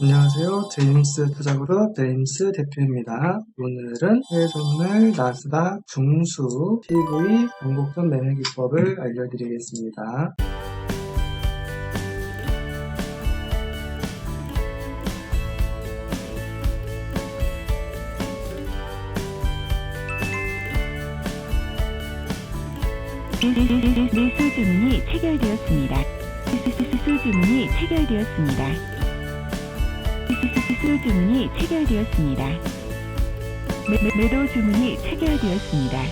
안녕하세요. 제임스 투자그룹 제임스 대표입니다. 오늘은 해외 선물 나스닥 중수 TV 전국전 매매 기법을 알려드리겠습니다. 매수 주문이 체결되었습니다. 매수 주문이 체결되었습니다. 매수 주문이 체결되었습니다. 매도 주문이 체결되었습니다.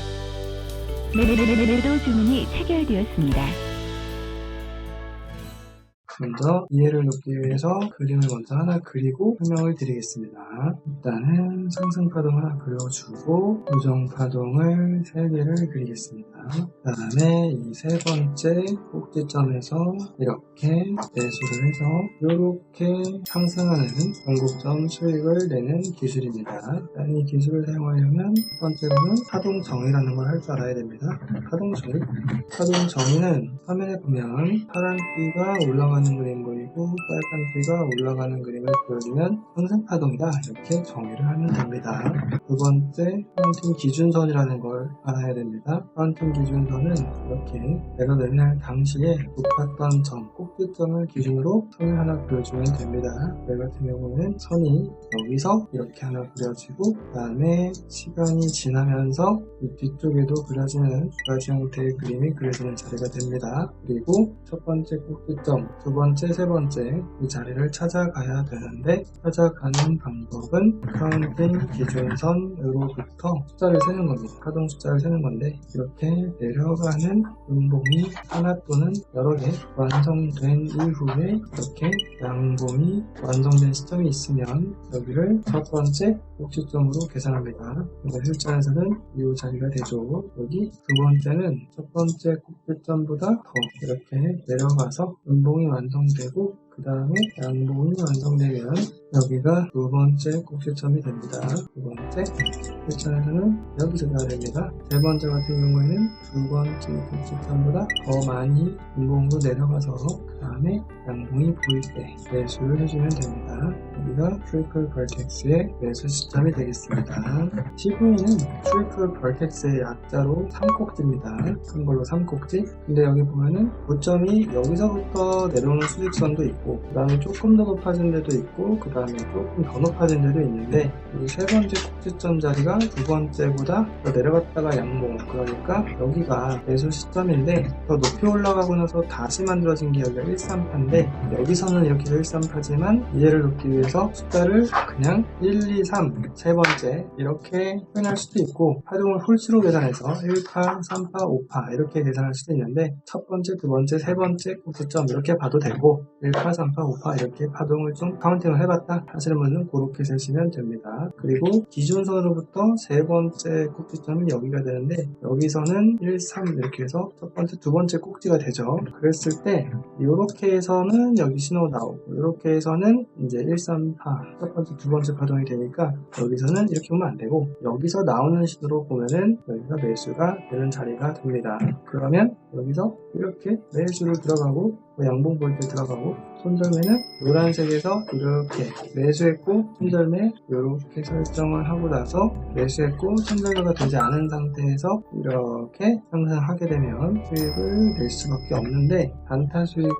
매도 주문이 체결되었습니다. 먼저 이해를 돕기 위해서 그림을 먼저 하나 그리고 설명을 드리겠습니다. 일단은 상승파동 하나 그려주고 우정파동을 3개를 그리겠습니다. 그 다음에 이 세 번째 꼭지점에서 이렇게 매수를 해서 이렇게 상승하는 전국점 수익을 내는 기술입니다. 일단 이 기술을 사용하려면 첫 번째로는 파동 정의라는 걸 할 줄 알아야 됩니다. 파동 정의 파동 정의는 화면에 보면 파란띠가 올라가는 그림 보이고 빨간띠가 올라가는 그림을 보여주면 상승파동이다 이렇게 정의를 하면 됩니다. 두 번째 파운틴 기준선이라는 걸 알아야 됩니다. 파운틴 기준선은 이렇게 내가 매매할 당시에 높았던 점 꼭지점을 기준으로 선을 하나 그려주면 됩니다. 내 같은 경우는 선이 여기서 이렇게 하나 그려지고 그 다음에 시간이 지나면서 이 뒤쪽에도 그려지는 두 가지 형태의 그림이 그려지는 자리가 됩니다. 그리고 첫 번째 꼭지점, 두 번째, 세 번째 이 자리를 찾아가야 되는데 찾아가는 방법은 카운팅 기준선으로부터 숫자를 세는 겁니다. 파동 숫자를 세는 건데 이렇게 내려가는 음봉이 하나 또는 여러 개 완성된 이후에 이렇게 양봉이 완성된 시점이 있으면 여기를 첫 번째 꼭지점으로 계산합니다. 근데 실전에서는 이 자리가 되죠. 여기 두 번째는 첫 번째 꼭지점보다 더 이렇게 내려가서 음봉이 완성 되고 그 다음에 양봉이 완성되면 여기가 두 번째 꼭지점이 됩니다. 두 번째 실전에서는 여기서 가야 됩니다. 세 번째 같은 경우에는 두 번째 꼭지점보다 더 많이 음봉으로 내려가서 그 다음에 양봉이 보일 때 매수를 해주면 됩니다. 여기가 트리플 벌텍스의 매수 시점이 되겠습니다. TV는 트리플 벌텍스의 약자로 3꼭지입니다. 큰 걸로 3꼭지. 근데 여기 보면은 고점이 여기서부터 내려오는 수직선도 있고 그 다음에 조금 더 높아진 데도 있고 그 다음에 조금 더 높아진 데도 있는데 이 세 번째 꼭지점 자리가 두 번째보다 더 내려갔다가 양봉 그러니까 여기가 매수 시점인데 더 높이 올라가고 나서 다시 만들어진 게 여기가 138인데 여기서는 이렇게 138지만 이해를 돕기 위해서 숫자를 그냥 1, 2, 3 세 번째 이렇게 표현할 수도 있고 파동을 홀수로 계산해서 1파, 3파, 5파 이렇게 계산할 수도 있는데 첫 번째, 두 번째, 세 번째 꼭지점 이렇게 봐도 되고 1파, 3파, 5파 이렇게 파동을 좀 카운팅을 해봤다 하시는 분은 그렇게 세시면 됩니다. 그리고 기준선으로부터 세 번째 꼭지점이 여기가 되는데 여기서는 1, 3 이렇게 해서 첫 번째, 두 번째 꼭지가 되죠. 그랬을 때 이렇게 해서는 여기 신호가 나오고 이렇게 해서는 이제 1, 3파 첫 번째, 두 번째 파동이 되니까 여기서는 이렇게 보면 안 되고 여기서 나오는 신호로 보면은 여기가 매수가 되는 자리가 됩니다. 그러면 여기서 이렇게 매수를 들어가고 뭐 양봉 볼 때 들어가고 손절매는 노란색에서 이렇게 매수했고 손절매 이렇게 설정을 하고 나서 매수했고 손절매가 되지 않은 상태에서 이렇게 상승하게 되면 수익을 낼 수밖에 없는데 단타 수익은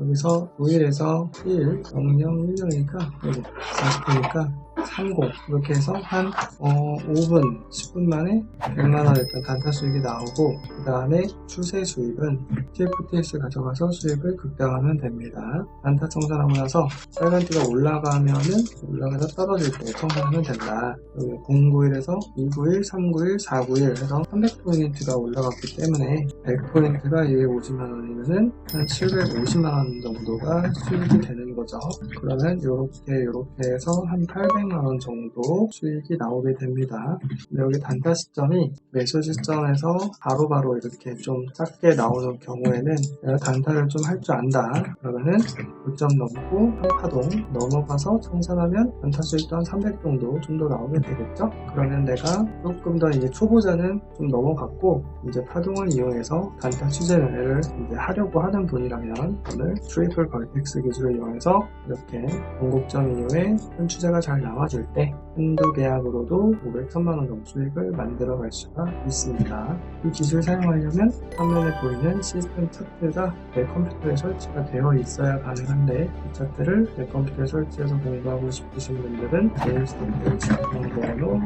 여기서 9일에서 1, 00, 1년이니까 여기 40분이니까 30 이렇게 해서 한 어, 5분, 10분 만에 100만원 일단 단타 수익이 나오고 그 다음에 추세 수익은 TFTS 가져가서 수익을 극대화하면 됩니다. 단타 청산하고 나서 빨간띠가 올라가면은 올라가서 떨어질 때 청산하면 된다. 여기 091에서 291, 391, 491 해서 300포인트가 올라갔기 때문에 100포인트가 250만원이면은 한 750만원 정도가 수익이 되는 거죠. 그러면 이렇게 이렇게 해서 한 800만원 300만원 정도 수익이 나오게 됩니다. 근데 여기 단타 시점이 매수 시점에서 바로 바로 이렇게 좀 작게 나오는 경우에는 단타를 좀 할 줄 안다. 그러면은 5점 넘고 한 파동 넘어가서 청산하면 단타 수익도 한 300 정도 좀 더 나오게 되겠죠? 그러면 내가 조금 더 이제 초보자는 좀 넘어갔고 이제 파동을 이용해서 단타 취재를 이제 하려고 하는 분이라면 오늘 트리플 벌텍스 기술을 이용해서 이렇게 공곡점 이후에 큰 취재가 잘 나와 줄 때 한두 계약으로도 500, 1000만원 정도 수익을 만들어 갈 수가 있습니다. 이 기술 사용하려면 화면에 보이는 시스템 차트가 내 컴퓨터에 설치가 되어 있어야 가능한데 이 차트를 내 컴퓨터에 설치해서 공부하고 싶으신 분들은 제일 스테이지 번호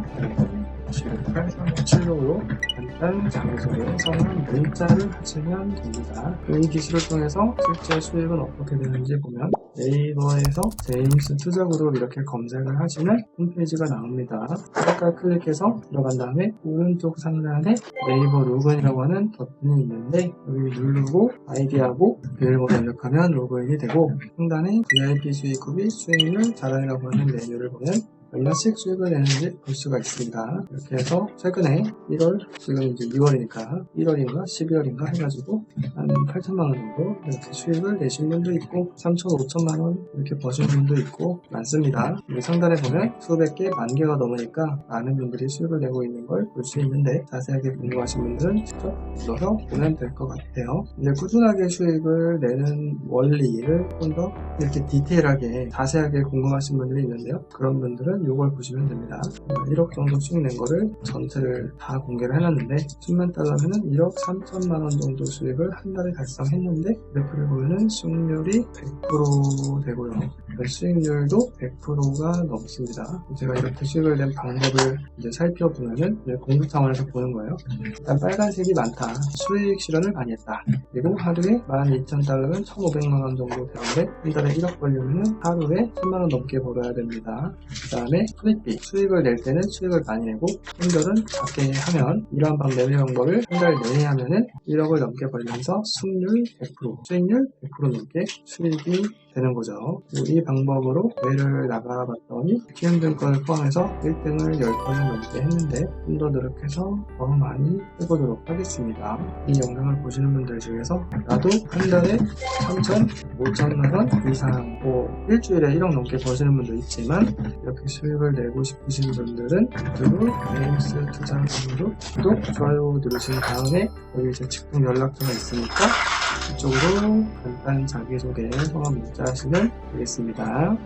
7837로 간단 장소에 성한 문자를 하시면 됩니다. 이 기술을 통해서 실제 수익은 어떻게 되는지 보면 네이버에서 제임스 투자그룹 이렇게 검색을 하시면 홈페이지가 나옵니다. 아까 클릭해서 들어간 다음에 오른쪽 상단에 네이버 로그인이라고 하는 버튼이 있는데 여기 누르고 아이디하고 비밀번호 입력하면 로그인이 되고 상단에 VIP 수익급이 수익률 자랑이라고 하는 메뉴를 보면 얼마씩 수익을 내는지 볼 수가 있습니다. 이렇게 해서 최근에 1월, 지금 이제 2월이니까 1월인가 12월인가 해가지고 한 8천만 원 정도 이렇게 수익을 내신 분도 있고 3천, 5천만 원 이렇게 버신 분도 있고 많습니다. 상단에 보면 수백 개, 만 개가 넘으니까 많은 분들이 수익을 내고 있는 걸 볼 수 있는데 자세하게 궁금하신 분들은 직접 눌러서 보면 될 것 같아요. 이제 꾸준하게 수익을 내는 원리를 좀 더 이렇게 디테일하게 자세하게 궁금하신 분들이 있는데요. 그런 분들은 이걸 보시면 됩니다. 1억 정도 수익 낸 거를 전체를 다 공개를 해놨는데 10만 달러면은 1억 3천만 원 정도 수익을 한 달에 달성했는데 그래프를 보면은 수익률이 100% 되고요. 그 수익률도 100%가 넘습니다. 제가 이렇게 수익을 낸 방법을 이제 살펴보면은 공부 차원에서 보는 거예요. 일단 빨간색이 많다. 수익 실현을 많이 했다. 그리고 하루에 12,000달러면 1,500만 원 정도 되는데 한 달에 1억 벌려면 하루에 10만 원 넘게 벌어야 됩니다. 그 다음에 손익비 수익을 낼 때는 수익을 많이 내고 손절은 작게 하면 이러한 방 매매 방법을 한 달 내내 하면은 1억을 넘게 벌면서 수익률 100% 수익률 100% 넘게 수익이 되는 거죠. 이 방법으로 매를 나가봤더니 키움 증권을 포함해서 1등을 10번을 넘게 했는데 좀 더 노력해서 더 많이 해보도록 하겠습니다. 이 영상을 보시는 분들 중에서 나도 한 달에 3천, 5천만 원 이상 뭐 일주일에 1억 넘게 버시는 분도 있지만 이렇게 수익을 내고 싶으신 분들은 유튜브 네임스 투자금으로 구독, 좋아요 누르신 다음에 여기 제 직통 연락처가 있으니까 이쪽으로 간단 자기소개 성함 문자 하시면 되겠습니다.